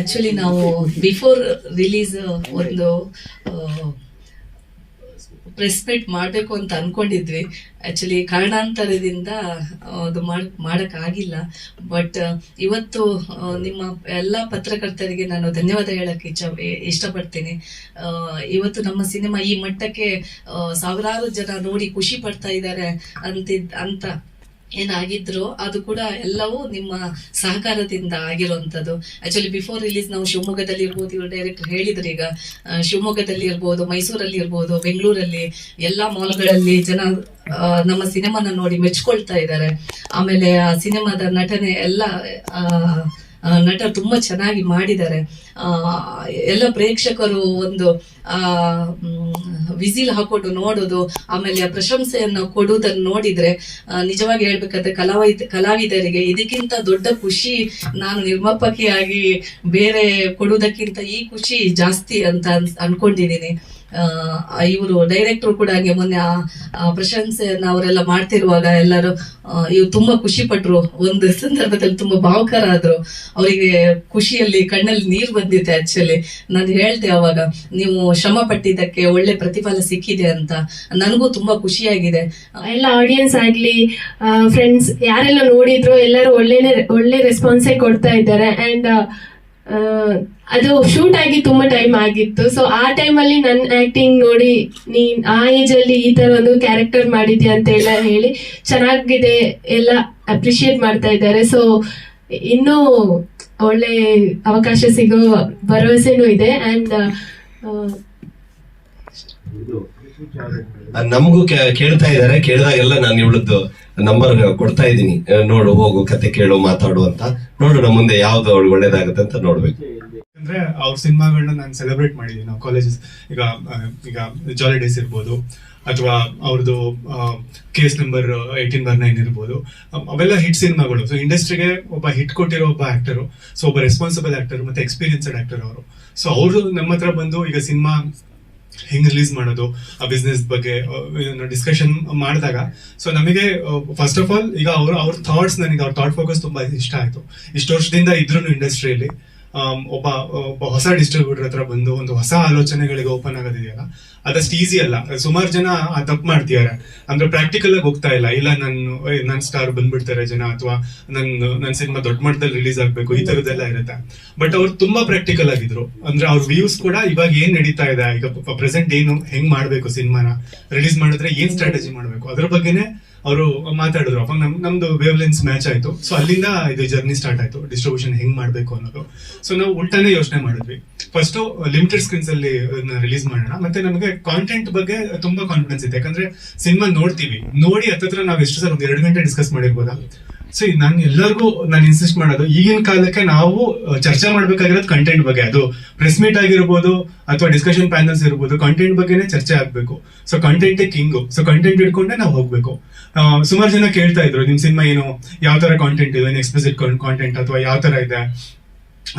Actually ನಾವು before release ಒಂದು press meet ಮಾಡಬೇಕು ಅಂತ ಅನ್ಕೊಂಡಿದ್ವಿ. ಆಕ್ಚುಲಿ ಕಾರಣಾಂತರದಿಂದ ಅದು ಮಾಡಕ್ ಮಾಡೋಕ್ಕಾಗಿಲ್ಲ. ಬಟ್ ಇವತ್ತು ನಿಮ್ಮ ಎಲ್ಲ ಪತ್ರಕರ್ತರಿಗೆ ನಾನು ಧನ್ಯವಾದ ಹೇಳಕ್ಕೆ ಇಚ್ಛ ಇಷ್ಟಪಡ್ತೀನಿ. ಇವತ್ತು ನಮ್ಮ ಸಿನಿಮಾ ಈ ಮಟ್ಟಕ್ಕೆ ಸಾವಿರಾರು ಜನ ನೋಡಿ ಖುಷಿ ಪಡ್ತಾ ಇದ್ದಾರೆ ಅಂತಿದ್, ಅಂತ ಏನಾಗಿದ್ರು ಅದು ಕೂಡ ಎಲ್ಲವೂ ನಿಮ್ಮ ಸಹಕಾರದಿಂದ ಆಗಿರುವಂಥದ್ದು. ಆಕ್ಚುಲಿ ಬಿಫೋರ್ ರಿಲೀಸ್ ನಾವು ಶಿವಮೊಗ್ಗದಲ್ಲಿ ಇರ್ಬೋದು, ಇವರು ಡೈರೆಕ್ಟರ್ ಹೇಳಿದ್ರು ಈಗ. ಶಿವಮೊಗ್ಗದಲ್ಲಿ ಇರ್ಬೋದು, ಮೈಸೂರಲ್ಲಿ ಇರ್ಬೋದು, ಬೆಂಗಳೂರಲ್ಲಿ ಎಲ್ಲಾ ಮಾಲ್ಗಳಲ್ಲಿ ಜನ ನಮ್ಮ ಸಿನಿಮಾನ ನೋಡಿ ಮೆಚ್ಕೊಳ್ತಾ ಇದ್ದಾರೆ. ಆಮೇಲೆ ಆ ಸಿನಿಮಾದ ನಟನೆ ಎಲ್ಲ ನಟ ತುಂಬಾ ಚೆನ್ನಾಗಿ ಮಾಡಿದ್ದಾರೆ. ಎಲ್ಲ ಪ್ರೇಕ್ಷಕರು ಒಂದು, ಆ ವಿಸಿಲ್ ಹಾಕೊಂಡು ನೋಡೋದು, ಆಮೇಲೆ ಆ ಪ್ರಶಂಸೆಯನ್ನು ಕೊಡುವುದನ್ನು ನೋಡಿದ್ರೆ ನಿಜವಾಗಿ ಹೇಳ್ಬೇಕಾದ್ರೆ ಕಲಾವಿದ ಕಲಾವಿದರಿಗೆ ಇದಕ್ಕಿಂತ ದೊಡ್ಡ ಖುಷಿ ನಾನು ನಿರ್ಮಾಪಕಿಯಾಗಿ ಬೇರೆ ಕೊಡುವುದಕ್ಕಿಂತ ಈ ಖುಷಿ ಜಾಸ್ತಿ ಅಂತ ಅನ್ಕೊಂಡಿದ್ದೀನಿ. ಇವರು ಡೈರೆಕ್ಟರ್ ಕೂಡ ಹಾಗೆ ಮೊನ್ನೆ ಆ ಪ್ರಶಂಸೆಯನ್ನ ಅವರೆಲ್ಲ ಮಾಡ್ತಿರುವಾಗ ಎಲ್ಲರೂ ಇವ್ರು ತುಂಬಾ ಖುಷಿ ಪಟ್ರು. ಒಂದು ಸಂದರ್ಭದಲ್ಲಿ ತುಂಬಾ ಭಾವುಕರಾದ್ರು ಅವರಿಗೆ ಖುಷಿಯಲ್ಲಿ ಕಣ್ಣಲ್ಲಿ ನೀರು ಬಂದಿದೆ ಆಕ್ಚುಲಿ ನಾನು ಹೇಳ್ದೆ ಅವಾಗ, ನೀವು ಶ್ರಮ ಪಟ್ಟಿದ್ದಕ್ಕೆ ಒಳ್ಳೆ ಪ್ರತಿಫಲ ಸಿಕ್ಕಿದೆ ಅಂತ. ನನಗೂ ತುಂಬಾ ಖುಷಿಯಾಗಿದೆ. ಎಲ್ಲ ಆಡಿಯನ್ಸ್ ಆಗ್ಲಿ ಫ್ರೆಂಡ್ಸ್ ಯಾರೆಲ್ಲ ನೋಡಿದ್ರು ಎಲ್ಲರೂ ಒಳ್ಳೆ ಒಳ್ಳೆ ರೆಸ್ಪಾನ್ಸೇ ಕೊಡ್ತಾ ಇದ್ದಾರೆ. ಅಂಡ್ ಅದು ಶೂಟ್ ಆಗಿ ತುಂಬಾ ಟೈಮ್ ಆಗಿತ್ತು. ಸೊ ಆ ಟೈಮಲ್ಲಿ ನನ್ನ ಆಕ್ಟಿಂಗ್ ನೋಡಿ ನೀನ್ ಆ ಏಜ್ ಅಲ್ಲಿ ಈ ತರ ಒಂದು ಕ್ಯಾರೆಕ್ಟರ್ ಮಾಡಿದ್ಯಾ ಅಂತ ಎಲ್ಲ ಹೇಳಿ ಚೆನ್ನಾಗಿದೆ, ಎಲ್ಲ ಅಪ್ರಿಶಿಯೇಟ್ ಮಾಡ್ತಾ ಇದ್ದಾರೆ. ಸೊ ಇನ್ನೂ ಒಳ್ಳೆ ಅವಕಾಶ ಸಿಗೋ ಭರವಸೆನೂ ಇದೆ. ಅಂಡ್ ನಮಗೂ ಕೇಳ್ತಾ ಇದ್ದಾರೆ ಕೇಳಿದಾಗೆಲ್ಲ ನಾನು ಇವಳದ್ದು ನಂಬರ್ ಕೊಡ್ತಾ ಇದ್ದೀನಿ. ನೋಡು, ಹೋಗು, ಕತೆ ಕೇಳು, ಮಾತಾಡು ಅಂತ. ನೋಡೋಣ ಮುಂದೆ ಯಾವ್ದು ಅವಳು ಒಳ್ಳೇದಾಗುತ್ತೆ ಅಂತ ನೋಡ್ಬೇಕು. ಅಂದ್ರೆ ಅವ್ರ ಸಿನಿಮಾಗಳನ್ನ ನಾನು ಸೆಲೆಬ್ರೇಟ್ ಮಾಡಿದೀನಿ. ನಾವು ಕಾಲೇಜಸ್ ಈಗ ಈಗ ಜಾಲಿ ಡೇಸ್ ಇರ್ಬೋದು, ಅಥವಾ ಅವ್ರದ್ದು case number eighteen bar nine ಇರ್ಬೋದು. ಅವೆಲ್ಲ ಹಿಟ್ ಸಿನಿಮಾಗಳು. ಸೊ ಇಂಡಸ್ಟ್ರಿಗೆ ಒಬ್ಬ ಹಿಟ್ ಕೊಟ್ಟಿರೋ ಒಬ್ಬ ಆಕ್ಟರು ಸೊ ಒಬ್ಬ ರೆಸ್ಪಾನ್ಸಿಬಲ್ ಆಕ್ಟರ್ ಮತ್ತೆ ಎಕ್ಸ್ಪೀರಿಯನ್ಸ್ಡ್ ಆಕ್ಟರ್ ಅವರು. ಸೊ ಅವರು ನಮ್ಮ ಹತ್ರ ಬಂದು ಈಗ ಸಿನಿಮಾ ಹೆಂಗ್ ರಿಲೀಸ್ ಮಾಡೋದು, ಆ ಬಿಸ್ನೆಸ್ ಬಗ್ಗೆ ಡಿಸ್ಕಷನ್ ಮಾಡಿದಾಗ ಸೊ ನಮಗೆ ಫಸ್ಟ್ ಆಫ್ ಆಲ್ ಈಗ ಅವ್ರ ಅವ್ರ ಥಾಟ್ಸ್ ನನಗೆ, ಅವ್ರ ಥಾಟ್ ಫೋಕಸ್ ತುಂಬಾ ಇಷ್ಟ ಆಯ್ತು. ಇಷ್ಟು ವರ್ಷದಿಂದ ಇದ್ರು ಇಂಡಸ್ಟ್ರಿಯಲ್ಲಿ ಒಬ್ಬ ಒಬ್ಬ ಹೊಸ ಡಿಸ್ಟ್ರಿಬ್ಯೂಟರ್ ಹತ್ರ ಬಂದು ಒಂದು ಹೊಸ ಆಲೋಚನೆಗಳಿಗೆ ಓಪನ್ ಆಗೋದಿದೆಯಲ್ಲ ಅದಷ್ಟು ಈಸಿ ಅಲ್ಲ. ಸುಮಾರು ಜನ ಆ ತಪ್ಪು ಮಾಡ್ತಿದ್ದಾರೆ. ಅಂದ್ರೆ ಪ್ರಾಕ್ಟಿಕಲ್ ಆಗಿ ಹೋಗ್ತಾ ಇಲ್ಲ. ಇಲ್ಲ, ನಾನು ನನ್ನ ಸ್ಟಾರ್ ಬಂದ್ಬಿಡ್ತಾರೆ ಜನ, ಅಥವಾ ನನ್ನ ನನ್ನ ಸಿನಿಮಾ ದೊಡ್ಡ ಮಟ್ಟದಲ್ಲಿ ರಿಲೀಸ್ ಆಗ್ಬೇಕು, ಈ ತರದೆಲ್ಲ ಇರುತ್ತೆ. ಬಟ್ ಅವ್ರು ತುಂಬಾ ಪ್ರಾಕ್ಟಿಕಲ್ ಆಗಿದ್ರು. ಅಂದ್ರೆ ಅವ್ರ ವ್ಯೂಸ್ ಕೂಡ ಇವಾಗ ಏನ್ ನಡೀತಾ ಇದೆ, ಈಗ ಪ್ರೆಸೆಂಟ್ ಏನು ಹೆಂಗ್ ಮಾಡ್ಬೇಕು ಸಿನಿಮಾನ ರಿಲೀಸ್ ಮಾಡಿದ್ರೆ ಏನ್ ಸ್ಟ್ರಾಟಜಿ ಮಾಡ್ಬೇಕು? ಅದ್ರ ಬಗ್ಗೆನೇ ಅವರು ಮಾತಾಡಿದ್ರು. ಅಪ್ಪ ನಮ್, ನಮ್ದು ವೇವ್ ಲೆನ್ಸ್ ಮ್ಯಾಚ್ ಆಯ್ತು. ಸೊ ಅಲ್ಲಿಂದ ಇದು ಜರ್ನಿ ಸ್ಟಾರ್ಟ್ ಆಯ್ತು. ಡಿಸ್ಟ್ರಿಬ್ಯೂಷನ್ ಹೆಂಗ್ ಮಾಡ್ಬೇಕು ಅನ್ನೋದು. ಸೊ ನಾವು ಉಲ್ಟಾನೇ ಯೋಚನೆ ಮಾಡಿದ್ವಿ. ಫಸ್ಟ್ ಲಿಮಿಟೆಡ್ ಸ್ಕ್ರೀನ್ಸ್ ಅಲ್ಲಿ ರಿಲೀಸ್ ಮಾಡೋಣ. ಮತ್ತೆ ನಮಗೆ ಕಾಂಟೆಂಟ್ ಬಗ್ಗೆ ತುಂಬಾ ಕಾನ್ಫಿಡೆನ್ಸ್ ಇದೆ ಯಾಕಂದ್ರೆ ಸಿನಿಮಾ ನೋಡ್ತೀವಿ. ನೋಡಿ ಹತ್ತತ್ರ ನಾವು ಎಷ್ಟು ಸಲ ಒಂದ್ ಎರಡು ಗಂಟೆ ಡಿಸ್ಕಸ್ ಮಾಡಿರ್ಬೋದಾ? ಸೊ ನಾನು ಎಲ್ಲರಿಗೂ ನಾನು ಇನ್ಸಿಸ್ಟ್ ಮಾಡೋದು, ಈಗಿನ ಕಾಲಕ್ಕೆ ನಾವು ಚರ್ಚೆ ಮಾಡ್ಬೇಕಾಗಿರೋದು ಕಂಟೆಂಟ್ ಬಗ್ಗೆ. ಅದು ಪ್ರೆಸ್ ಮೀಟ್ ಆಗಿರ್ಬೋದು, ಅಥವಾ ಡಿಸ್ಕಷನ್ ಪ್ಯಾನಲ್ಸ್ ಇರ್ಬೋದು ಕಂಟೆಂಟ್ ಬಗ್ಗೆನೇ ಚರ್ಚೆ ಆಗ್ಬೇಕು. So content king so content ಇಟ್ಕೊಂಡೆ ನಾವು ಹೋಗ್ಬೇಕು. ಸುಮಾರು ಜನ ಕೇಳ್ತಾ ಇದ್ರು, ನಿಮ್ ಸಿನಿಮಾ ಏನು? ಯಾವ ತರ ಕಾಂಟೆಂಟ್ ಇದೆ? ಎಕ್ಸ್ಪ್ಲಿಸಿಟ್ ಕಾಂಟೆಂಟ್ ಅಥವಾ ಯಾವ ತರ ಇದೆ?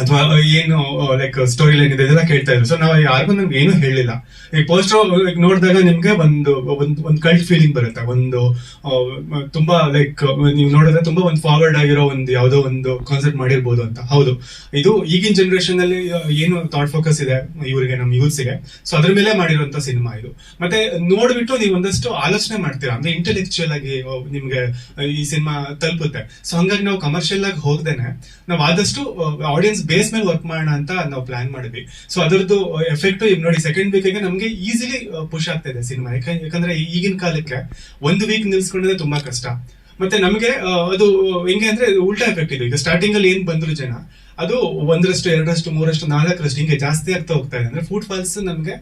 ಅಥವಾ ಏನು ಲೈಕ್ ಸ್ಟೋರಿ ಲೈನ್ ಇದೆ ಇದೆಲ್ಲ ಕೇಳ್ತಾ ಇದ್ರು. ಸೊ ನಾವು ಯಾರಿಗೂ ನಮ್ಗೆ ಏನು ಹೇಳಿಲ್ಲ. ಈ ಪೋಸ್ಟರ್ ನೋಡಿದಾಗ ನಿಮ್ಗೆ ಒಂದು ಒಂದು ಒಂದು ಕಲ್ಟ್ ಫೀಲಿಂಗ್ ಬರುತ್ತೆ. ಒಂದು ತುಂಬಾ ಲೈಕ್ ನೀವು ನೋಡಿದ್ರೆ ತುಂಬಾ ಒಂದು ಫಾರ್ವರ್ಡ್ ಆಗಿರೋ ಒಂದು ಯಾವುದೋ ಒಂದು ಕಾನ್ಸೆಪ್ಟ್ ಮಾಡಿರ್ಬೋದು ಅಂತ. ಹೌದು. ಇದು ಈಗಿನ ಜನರೇಷನ್ ಅಲ್ಲಿ ಏನು ಥಾಟ್ ಫೋಕಸ್ ಇದೆ, ಇವರಿಗೆ ನಮ್ಮ ಯೂತ್ಸ್ಗೆ ಸೊ ಅದ್ರ ಮೇಲೆ ಮಾಡಿರುವಂತ ಸಿನಿಮಾ ಇದು. ಮತ್ತೆ ನೋಡ್ಬಿಟ್ಟು ನೀವು ಒಂದಷ್ಟು ಆಲೋಚನೆ ಮಾಡ್ತೀರಾ? ಅಂದ್ರೆ ಇಂಟೆಲೆಕ್ಚುಯಲ್ ಆಗಿ ನಿಮ್ಗೆ ಈ ಸಿನಿಮಾ ತಲುಪುತ್ತೆ. ಸೊ ಹಂಗಾಗಿ ನಾವು ಕಮರ್ಷಿಯಲ್ ಆಗಿ ಹೋಗ್ದೇನೆ, ನಾವು ಆದಷ್ಟು ಆಡಿಯನ್ಸ್ ಬೇಸ್ ಮೇಲೆ ವರ್ಕ್ ಮಾಡೋಣ ಅಂತ ನಾವು ಪ್ಲಾನ್ ಮಾಡಿದ್ವಿ. ಸೊ ಅದರದ್ದು ಎಫೆಕ್ಟ್ ನೋಡಿ ಸೆಕೆಂಡ್ ವೀಕ್ಗೆ ನಮಗೆ ಈಸಿಲಿ ಪುಷ್ ಆಗ್ತಾ ಇದೆ ಸಿನಿಮಾ ಯಾಕಂದ್ರೆ ಈಗಿನ ಕಾಲಕ್ಕೆ ಒಂದು ವೀಕ್ ನಿಲ್ಸ್ಕೊಂಡ್ರೆ ತುಂಬಾ ಕಷ್ಟ. ಮತ್ತೆ ನಮಗೆ ಅದು ಹೆಂಗೆ ಅಂದ್ರೆ, ಉಲ್ಟಾ ಎಫೆಕ್ಟ್ ಇದೆ. ಈಗ ಸ್ಟಾರ್ಟಿಂಗ್ ಅಲ್ಲಿ ಏನ್ ಬಂದ್ರು ಜನ ಅದು ಒಂದರಷ್ಟು, ಎರಡರಷ್ಟು ಮೂರಷ್ಟು ನಾಲ್ಕರಷ್ಟು ಹಿಂಗೆ ಜಾಸ್ತಿ ಆಗ್ತಾ ಹೋಗ್ತಾ ಇದೆ. ಅಂದ್ರೆ ಫುಡ್ ಫಾಲ್ಸ್ ನಮಗೆ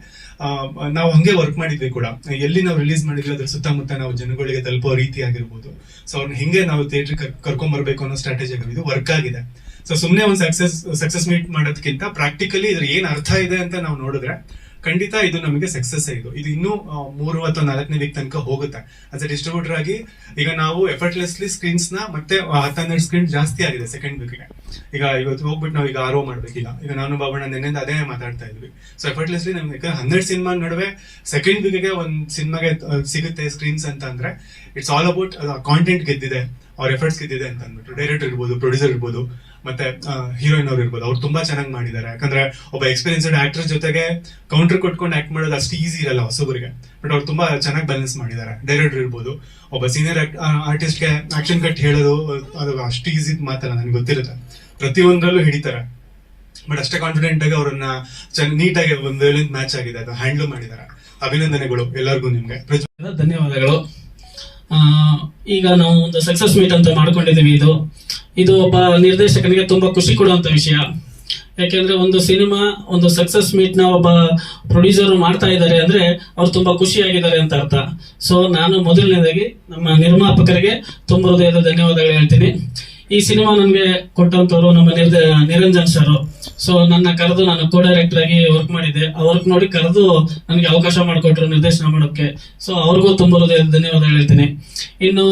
ನಾವು ಹಂಗೆ ವರ್ಕ್ ಮಾಡಿದ್ವಿ ಕೂಡ. ಎಲ್ಲಿ ನಾವು ರಿಲೀಸ್ ಮಾಡಿದ್ವಿ, ಅದ್ರ ಸುತ್ತಮುತ್ತ ನಾವು ಜನಗಳಿಗೆ ತಲುಪೋ ರೀತಿ ಆಗಿರ್ಬೋದು. ಸೊ ಅವ್ರನ್ನ ಹಿಂಗೆ ನಾವು ಥಿಯೇಟರ್ ಕರ್ಕೊಂಡ್ ಬರ್ಬೇಕು ಅನ್ನೋ ಸ್ಟ್ರಾಟಜಿ ಇದು ವರ್ಕ್ ಆಗಿದೆ. ಸೊ ಸುಮ್ಮನೆ ಒಂದು ಸಕ್ಸಸ್ ಸಕ್ಸಸ್ ಮೀಟ್ ಮಾಡೋದಕ್ಕಿಂತ ಪ್ರಾಕ್ಟಿಕಲಿ ಇದ್ರ ಏನು ಅರ್ಥ ಇದೆ ಅಂತ ನಾವು ನೋಡಿದ್ರೆ ಖಂಡಿತ ಇದು ನಮಗೆ ಸಕ್ಸಸ್ ಇದು. ಇದು ಇನ್ನೂ ಮೂರು ಅಥವಾ ನಾಲ್ಕನೇ ವೀಕ್ ತನಕ ಹೋಗುತ್ತೆ. ಆಸ್ ಎ ಡಿಸ್ಟ್ರಿಬ್ಯೂಟರ್ ಆಗಿ, ಈಗ ನಾವು ಎಫರ್ಟ್ಲೆಸ್ಲಿ ಸ್ಕ್ರೀನ್ಸ್ನ ಮತ್ತೆ ಹತ್ತೆರಡು ಸ್ಕ್ರೀನ್ ಜಾಸ್ತಿ ಆಗಿದೆ ಸೆಕೆಂಡ್ ವೀಕ್ಗೆ ಈಗ ಇವತ್ತು ಹೋಗ್ಬಿಟ್ಟು ನಾವು ಈಗ ಆರೋ ಮಾಡ್ಬೇಕೀಗ ಈಗ ನಾನು ಬಾಬಣ್ಣ ನಿನ್ನೆ ಅದೇ ಮಾತಾಡ್ತಾ ಇದ್ವಿ. ಸೊ ಎಫರ್ಟ್ಲೆಸ್ಲಿ ನಮ್ಗೆ ಹನ್ನೆರಡು ಸಿನಿಮಾ ನಡುವೆ ಸೆಕೆಂಡ್ ವೀಕ್ಗೆ ಒಂದ್ ಸಿನಿಮಾಗೆ ಸಿಗುತ್ತೆ ಸ್ಕ್ರೀನ್ಸ್ ಅಂತ ಅಂದ್ರೆ ಇಟ್ಸ್ ಆಲ್ ಅಬೌಟ್ ಕಾಂಟೆಂಟ್ ಗೆದ್ದಿದೆ ಅವ್ರ ಎಫರ್ಟ್ಸ್ ಗೆದ್ದಿದೆ ಅಂತ ಅಂದ್ಬಿಟ್ಟು. ಡೈರೆಕ್ಟರ್ ಇರ್ಬೋದು ಪ್ರೊಡ್ಯೂಸರ್ ಇರ್ಬೋದು. ಮತ್ತೆ ಹೀರೋಯಿನ್ ಅವ್ರು ಇರ್ಬೋದು. ಅವ್ರು ತುಂಬಾ ಚೆನ್ನಾಗಿ ಮಾಡಿದ್ದಾರೆ. ಯಾಕಂದ್ರೆ ಒಬ್ಬ ಎಕ್ಸ್ಪೀರಿಯನ್ಸ್ಡ್ ಆಕ್ಟರ್ ಜೊತೆಗೆ ಕೌಂಟರ್ ಕೊಟ್ಕೊಂಡು ಆಕ್ಟ್ ಮಾಡೋದು ಅಷ್ಟು ಈಸಿ ಇರಲ್ಲ ಹೊಸಬರಿಗೆ. ಬಟ್ ಅವ್ರು ತುಂಬಾ ಚೆನ್ನಾಗಿ ಬ್ಯಾಲೆನ್ಸ್ ಮಾಡಿದ್ದಾರೆ. ಡೈರೆಕ್ಟರ್ ಇರ್ಬೋದು. ಒಬ್ಬ ಸೀನಿಯರ್ ಆರ್ಟಿಸ್ಟ್ಗೆ ಆಕ್ಷನ್ ಕಟ್ ಹೇಳೋದು, ಅದು ಅಷ್ಟು ಈಸಿ ಮಾತಲ್ಲ, ನನಗೆ ಗೊತ್ತಿರುತ್ತೆ. ಪ್ರತಿಯೊಂದರಲ್ಲೂ ಹಿಡಿತಾರೆ. ಬಟ್ ಅಷ್ಟೇ ಕಾನ್ಫಿಡೆಂಟ್ ಆಗಿ ಅವರನ್ನ ನೀಟಾಗಿ ಒಂದು ಮ್ಯಾಚ್ ಆಗಿದೆ. ಅದು ಹ್ಯಾಂಡಲ್ ಮಾಡಿದ್ದಾರೆ. ಅಭಿನಂದನೆಗಳು ಎಲ್ಲರಿಗೂ ನಿಮ್ಗೆ. ಧನ್ಯವಾದಗಳು. ಈಗ ನಾವು ಒಂದು ಸಕ್ಸಸ್ ಮೀಟ್ ಅಂತ ಮಾಡ್ಕೊಂಡಿದ್ದೀವಿ ಇದು. ಇದು ಒಬ್ಬ ನಿರ್ದೇಶಕನಿಗೆ ತುಂಬಾ ಖುಷಿ ಕೊಡುವಂತ ವಿಷಯ. ಯಾಕೆಂದ್ರೆ ಒಂದು ಸಿನಿಮಾ, ಒಂದು ಸಕ್ಸಸ್ ಮೀಟ್ನ ಒಬ್ಬ ಪ್ರೊಡ್ಯೂಸರ್ ಮಾಡ್ತಾ ಇದ್ದಾರೆ ಅಂದ್ರೆ ಅವ್ರು ತುಂಬಾ ಖುಷಿಯಾಗಿದ್ದಾರೆ ಅಂತ ಅರ್ಥ. ಸೊ ನಾನು ಮೊದಲನೇದಾಗಿ ನಮ್ಮ ನಿರ್ಮಾಪಕರಿಗೆ ತುಂಬ ಹೃದಯದ ಧನ್ಯವಾದಗಳು ಹೇಳ್ತೀನಿ. ಈ ಸಿನಿಮಾ ನನಗೆ ಕೊಟ್ಟಂತವ್ರು ನಮ್ಮ ನಿರ್ದ ನಿರಂಜನ್ ಸರ್ ಸೊ ನನ್ನ ಕರೆದು ನಾನು ಕೋ ಡೈರೆಕ್ಟರ್ ಆಗಿ ವರ್ಕ್ ಮಾಡಿದ್ದೆ. ವರ್ಕ್ ನೋಡಿ ಕರೆದು ನನಗೆ ಅವಕಾಶ ಮಾಡಿಕೊಟ್ರು ನಿರ್ದೇಶನ ಮಾಡೋಕ್ಕೆ. ಸೊ ಅವ್ರಿಗೂ ತುಂಬ ಧನ್ಯವಾದ ಹೇಳ್ತೀನಿ. ಇನ್ನು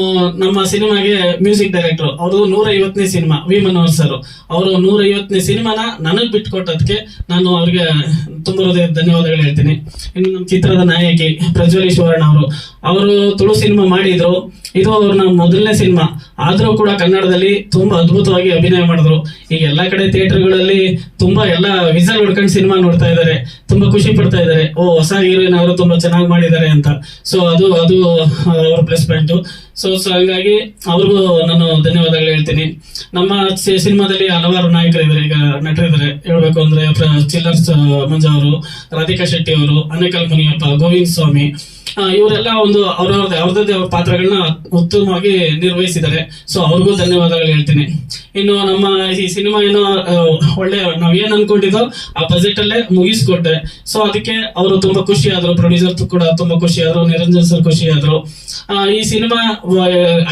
ನಮ್ಮ ಸಿನಿಮಾಗೆ ಮ್ಯೂಸಿಕ್ ಡೈರೆಕ್ಟರ್ ಅವರು ನೂರ ಐವತ್ತನೇ ಸಿನಿಮಾ, ವಿ ಮನೋಹರ್ ಸರ್ ಅವರು ನೂರ ಐವತ್ತನೇ ಸಿನಿಮಾನ ನನಗೆ ಬಿಟ್ಕೊಟ್ಟದಕ್ಕೆ ನಾನು ಅವ್ರಿಗೆ ತುಂಬ ಧನ್ಯವಾದಗಳು ಹೇಳ್ತೀನಿ. ಇನ್ನು ನಮ್ಮ ಚಿತ್ರದ ನಾಯಕಿ ಪ್ರಜ್ವಲಿ ಅವರು. ಅವರು ತುಳು ಸಿನಿಮಾ ಮಾಡಿದ್ರು. ಇದು ಅವ್ರ ಮೊದಲನೇ ಸಿನಿಮಾ. ಆದರೂ ಕೂಡ ಕನ್ನಡದಲ್ಲಿ ತುಂಬಾ ಅದ್ಭುತವಾಗಿ ಅಭಿನಯ ಮಾಡಿದ್ರು. ಈಗ ಎಲ್ಲಾ ಕಡೆ ಥಿಯೇಟರ್ಗಳಲ್ಲಿ ತುಂಬಾ ಎಲ್ಲ ವಿಸಲ್ ಹೊಡ್ಕೊಂಡು ಸಿನಿಮಾ ನೋಡ್ತಾ ಇದ್ದಾರೆ ತುಂಬಾ ಖುಷಿ ಪಡ್ತಾ ಇದ್ದಾರೆ ಓ, ಹೊಸ ಹೀರೋಯಿನ್ ಅವರು ತುಂಬಾ ಚೆನ್ನಾಗಿ ಮಾಡಿದ್ದಾರೆ ಅಂತ. ಸೊ ಅದು ಅದು ಅವ್ರ ಪ್ಲಸ್ ಪಾಯಿಂಟ್ ಸೊ ಸೊ ಹಾಗಾಗಿ ಅವ್ರಿಗೂ ನಾನು ಧನ್ಯವಾದಗಳು ಹೇಳ್ತೀನಿ. ನಮ್ಮ ಸಿನಿಮಾದಲ್ಲಿ ಹಲವಾರು ನಾಯಕರಿದ್ದಾರೆ ಈಗ ನಟರಿದ್ದಾರೆ ಹೇಳ್ಬೇಕು ಅಂದ್ರೆ ಚಿಲ್ಲರ್ಸ್ ಮಂಜ ಅವರು, ರಾಧಿಕಾ ಶೆಟ್ಟಿ ಅವರು, ಅನೇಕಲ್ ಮುನಿಯಪ್ಪ, ಗೋವಿಂದ ಸ್ವಾಮಿ ಇವರೆಲ್ಲ ಒಂದು ಅವ್ರವ್ರದ್ದೇ ಅವ್ರದ್ದೇ ಅವ್ರ ಪಾತ್ರಗಳನ್ನ ಉತ್ತಮವಾಗಿ ನಿರ್ವಹಿಸಿದ್ದಾರೆ. ಸೊ ಅವ್ರಿಗೂ ಧನ್ಯವಾದಗಳು ಹೇಳ್ತೀನಿ. ಇನ್ನು ನಮ್ಮ ಈ ಸಿನಿಮಾ ಏನೋ ಒಳ್ಳೆ ನಾವ್ ಏನ್ ಅನ್ಕೊಂಡಿದ್ದೋ ಆ ಬಜೆಟ್ ಅಲ್ಲೇ ಮುಗಿಸ್ಕೊಟ್ಟೆ. ಸೊ ಅದಕ್ಕೆ ಅವರು ತುಂಬಾ ಖುಷಿ ಆದ್ರು ಪ್ರೊಡ್ಯೂಸರ್ ಕೂಡ ತುಂಬಾ ಖುಷಿ ಆದ್ರು ನಿರಂಜನ್ ಸರ್ ಖುಷಿ ಆದ್ರು ಈ ಸಿನಿಮಾ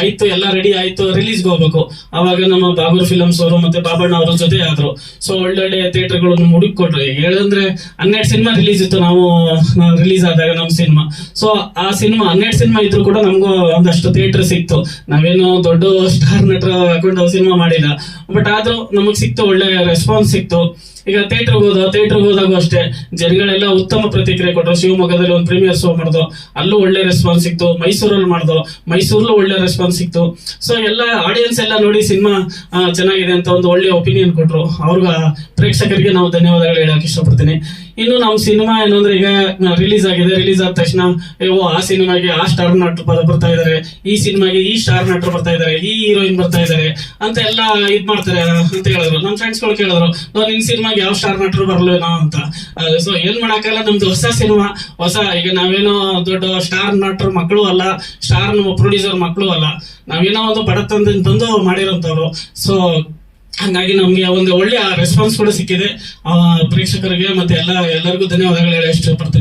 ಆಯ್ತು, ಎಲ್ಲ ರೆಡಿ ಆಯ್ತು ರಿಲೀಸ್ಗೆ ಹೋಗ್ಬೇಕು. ಅವಾಗ ನಮ್ಮ ಬಾಬರ್ ಫಿಲಮ್ಸ್ ಅವರು ಮತ್ತೆ ಬಾಬಣ್ಣ ಅವ್ರ ಜೊತೆ ಆದ್ರು. ಸೊ ಒಳ್ಳೊಳ್ಳೆ ಥಿಯೇಟರ್ಗಳನ್ನು ಮುಡುಕೊಟ್ರು ಈಗ ಹೇಳಂದ್ರೆ ಹನ್ನೆರಡು ಸಿನಿಮಾ ರಿಲೀಸ್ ಇತ್ತು ನಾವು ರಿಲೀಸ್ ಆದಾಗ ನಮ್ಮ ಸಿನಿಮಾ ಸೊ ಆ ಸಿನಿಮಾ ಹನ್ನೆರಡು ಸಿನಿಮಾ ಇದ್ರು ಕೂಡ ನಮಗೂ ಒಂದಷ್ಟು ಥಿಯೇಟರ್ ಸಿಕ್ತು. ನಾವೇನು ದೊಡ್ಡ ಸ್ಟಾರ್ ನಟರ ಹಾಕೊಂಡು ಸಿನಿಮಾ ಮಾಡಿಲ್ಲ. ಬಟ್ ಆದ್ರೂ ನಮಗ್ ಸಿಕ್ತು, ಒಳ್ಳೆ ರೆಸ್ಪಾನ್ಸ್ ಸಿಕ್ತು. ಈಗ ಥಿಯೇಟರ್ಗೆ ಹೋದ ಥಿಯೇಟರ್ಗೆ ಹೋದಾಗೂ ಅಷ್ಟೇ, ಜನಗಳೆಲ್ಲ ಉತ್ತಮ ಪ್ರತಿಕ್ರಿಯೆ ಕೊಟ್ಟರು ಶಿವಮೊಗ್ಗದಲ್ಲಿ ಒಂದು ಪ್ರೀಮಿಯರ್ ಶೋ ಮಾಡಿದ್ರು ಅಲ್ಲೂ ಒಳ್ಳೆ ರೆಸ್ಪಾನ್ಸ್ ಸಿಕ್ತು. ಮೈಸೂರಲ್ಲಿ ಮಾಡಿದ್ರು ಮೈಸೂರಲ್ಲೂ ಒಳ್ಳೆ ರೆಸ್ಪಾನ್ಸ್ ಸಿಕ್ತು. ಸೊ ಎಲ್ಲ ಆಡಿಯನ್ಸ್ ಎಲ್ಲ ನೋಡಿ ಸಿನಿಮಾ ಚೆನ್ನಾಗಿದೆ ಅಂತ ಒಂದು ಒಳ್ಳೆ ಒಪಿನಿಯನ್ ಕೊಟ್ಟರು ಅವ್ರಿಗ ಪ್ರೇಕ್ಷಕರಿಗೆ ನಾವು ಧನ್ಯವಾದಗಳು ಹೇಳಕ್ ಇಷ್ಟಪಡ್ತೀನಿ. ಇನ್ನು ನಮ್ಮ ಸಿನಿಮಾ ಅಂದ್ರೆ ಈಗ ರಿಲೀಸ್ ಆಗಿದೆ ರಿಲೀಸ್ ಆದ ತಕ್ಷಣ ಓ ಆ ಸಿನಿಮಾಗೆ ಆ ಸ್ಟಾರ್ ನಟರು ಬರ್- ಬರ್ತಾ ಇದಾರೆ ಈ ಸಿನಿಮಾಗೆ ಈ ಸ್ಟಾರ್ ನಟರು ಬರ್ತಾ ಇದಾರೆ ಈ ಹೀರೋಯಿನ್ ಬರ್ತಾ ಇದಾರೆ ಅಂತ ಎಲ್ಲ ಇದ್ ಮಾಡ್ತಾರೆ ಅಂತ ಹೇಳಿದ್ರು. ನಮ್ಮ ಫ್ರೆಂಡ್ಸ್ಗಳು ಕೇಳಿದ್ರು "ಓ, ನಿನ್ ಸಿನಿಮಾಗೆ ಯಾವ ಸ್ಟಾರ್ ನಟರು ಬರ್ಲೇನೋ ಅಂತ. ಸೊ ಏನ್ ಮಾಡಕ್ಕಲ್ಲ ನಮ್ದು ಹೊಸ ಸಿನಿಮಾ ಹೊಸ ಈಗ ನಾವೇನೋ ದೊಡ್ಡ ಸ್ಟಾರ್ ನಟರು ಮಕ್ಕಳು ಅಲ್ಲ ಸ್ಟಾರ್ ಪ್ರೊಡ್ಯೂಸರ್ ಮಕ್ಕಳು ಅಲ್ಲ ನಾವೇನೋ ಒಂದು ಬಡತನದಿಂದ ತಂದು ಮಾಡಿರೋಂಥವ್ರು. ಸೊ ಹಂಗಾಗಿ ನಮ್ಗೆ ಒಂದು ಒಳ್ಳೆ ರೆಸ್ಪಾನ್ಸ್ ಕೂಡ ಸಿಕ್ಕಿದೆ. ಪ್ರೇಕ್ಷಕರಿಗೆ ಮತ್ತೆ ಎಲ್ಲ ಎಲ್ಲರಿಗೂ ಧನ್ಯವಾದಗಳು ಹೇಳಿ ಇಷ್ಟಪಡ್ತೀನಿ.